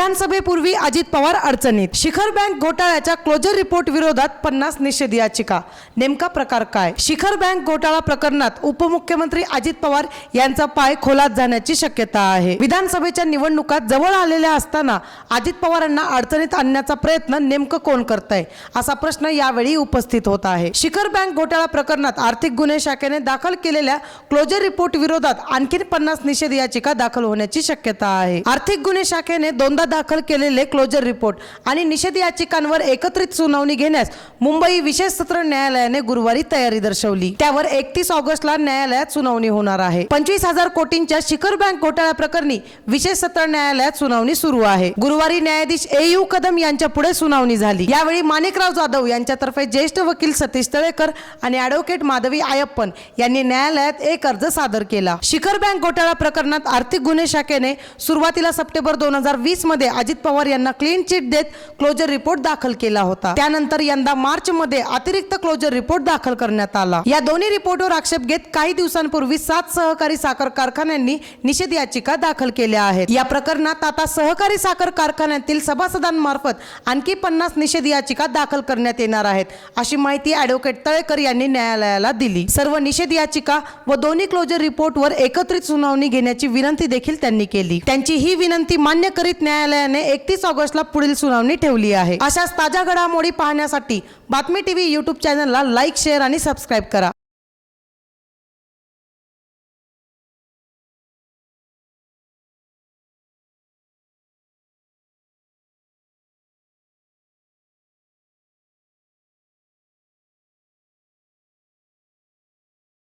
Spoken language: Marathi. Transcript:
विधानसभेपूर्वी अजित पवार अडचणीत. शिखर बँक घोटाळ्याच्या क्लोजर रिपोर्ट विरोधात पन्नास निषेध याचिका. नेमका प्रकार काय? शिखर बँक घोटाळा प्रकरणात उपमुख्यमंत्री अजित पवार यांचा पाय खोलात जाण्याची शक्यता आहे. विधानसभेच्या निवडणुका जवळ आलेल्या असताना अजित पवारांना अडचणीत आणण्याचा प्रयत्न नेमकं कोण करतंय? असा प्रश्न यावेळी उपस्थित होत आहे. शिखर बँक घोटाळा प्रकरणात आर्थिक गुन्हे शाखेने दाखल केलेल्या क्लोजर रिपोर्ट विरोधात आणखी पन्नास निषेध याचिका दाखल होण्याची शक्यता आहे. आर्थिक गुन्हे शाखेने दोनदा दाखल केलेले क्लोजर रिपोर्ट आणि निषेध याचिकांवर एकत्रित सुनावणी घेण्यास मुंबई विशेष सत्र न्यायालयाने गुरुवारी तयारी दर्शवली. त्यावर एकतीस ऑगस्टला न्यायालयात सुनावणी होणार आहे. पंचवीस हजार कोटींच्या शिखर बँक घोटाळ्या प्रकरणी विशेष सत्र न्यायालयात सुनावणी सुरू आहे. गुरुवारी न्यायाधीश ए यू कदम यांच्या पुढे सुनावणी झाली. यावेळी माणिकराव जाधव यांच्यातर्फे ज्येष्ठ वकील सतीश तळेकर आणि ॲडव्होकेट माधवी आयप्पन यांनी न्यायालयात एक अर्ज सादर केला. शिखर बँक घोटाळा प्रकरणात आर्थिक गुन्हे शाखेने सुरुवातीला सप्टेंबर दोन हजार वीसमध्ये अजित पवार यांना क्लीन चिट देत क्लोजर रिपोर्ट दाखल केला होता. त्यानंतर यंदा मार्च मध्ये अतिरिक्त क्लोजर रिपोर्ट दाखल करण्यात आला. या दोन्ही रिपोर्टवर आक्षेप घेत काही दिवसांपूर्वी सात सहकारी साखर कारखान्यांनी निषेध याचिका दाखल केल्या आहेत. या प्रकरणात आता सहकारी साखर कारखान्यातील सभासदांमार्फत आणखी पन्नास निषेध याचिका दाखल करण्यात येणार आहेत अशी माहिती ऍडव्होकेट तळेकर यांनी न्यायालयाला दिली. सर्व निषेध याचिका व दोन्ही क्लोजर रिपोर्टवर एकत्रित सुनावणी घेण्याची विनंती देखील त्यांनी केली. त्यांची ही विनंती मान्य करीत न्यायालय न्यायालयाने एकतीस ऑगस्टला पुढील सुनावणी ठेवली आहे. अशाच ताज्या घडामोडी पाहण्यासाठी बातमी टीव्ही युट्यूब चॅनलला लाईक शेअर आणि सबस्क्राईब करा.